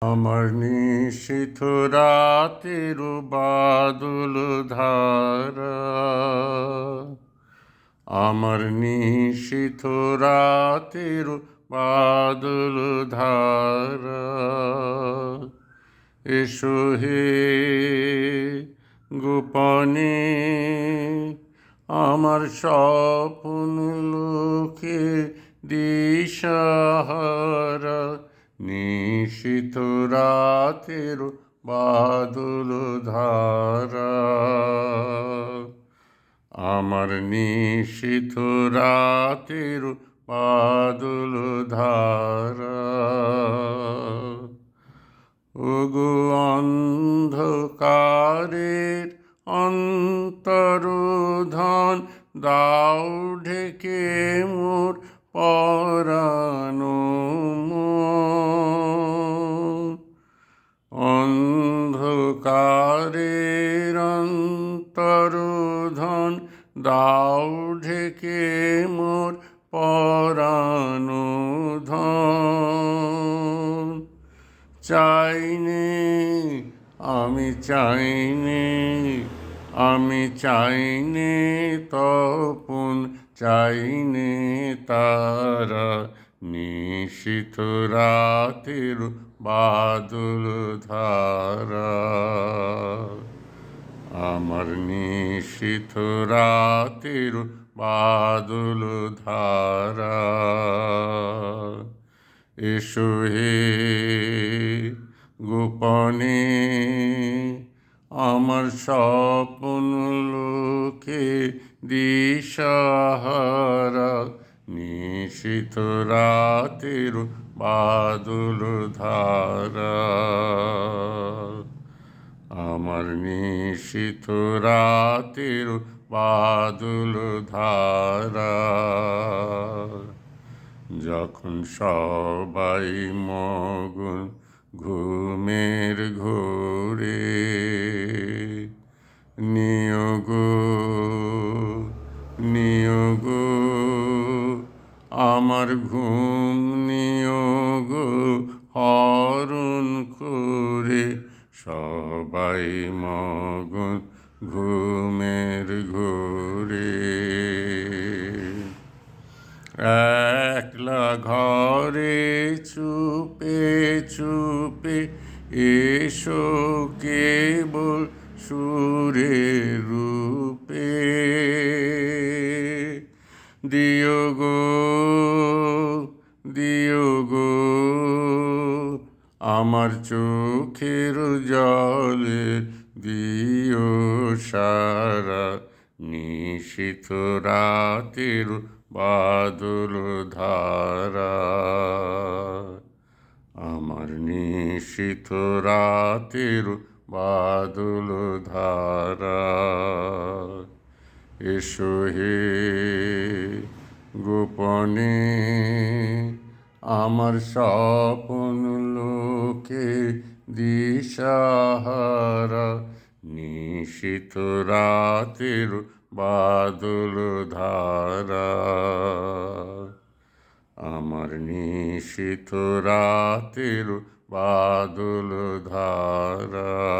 আমার নিশিথ রাতের বাদল ধারা। আমার নিশিথ রাতের বাদল ধারা। এসো হে গোপনে, আমার স্বপ্ন লোকে দিশাহারা। নিশিত রাতের বাদল ধারা। আমার নিশিত রাতের বাদল ধারা। ওগো অন্ধকারের অন্তরধন দাও ঢেকে মোর পরানো। অন্তরধন দাও ঢেকে মোর পরানো ধন চাইনে, আমি চাইনে আমি চাইনে তপন, চাইনে তারা নিশিত রাতের বাদল ধারা। আমার নিশিত রাতের বাদল ধারা। এসো হে গোপনে, আমার স্বপ্ন লোকে দিশাহারা। নিশিত রাতের বাদল ধারা। আমার নিশিত রাতের বাদল ধারা। যখন সবাই মগন ঘুমের ঘোরে নিয়োগ নিয়োগ আমার ঘুম নিয়োগ হরণ করে। সবাই মগন ঘুমের ঘোরে। একলা ঘরে চুপে চুপে এসো কেবল সুরে রূপে। দিও গো, দিও আমার চোখের জলে দিও সারা নিশিত রাতের বাদল ধারা। আমার নিশিত রাতের বাদল ধারা। এসো হে গোপনে আমার স্বপ্ন লোকে দিশাহারা। নিশিত রাতের বাদল ধারা। আমার নিশিত রাতের বাদল ধারা।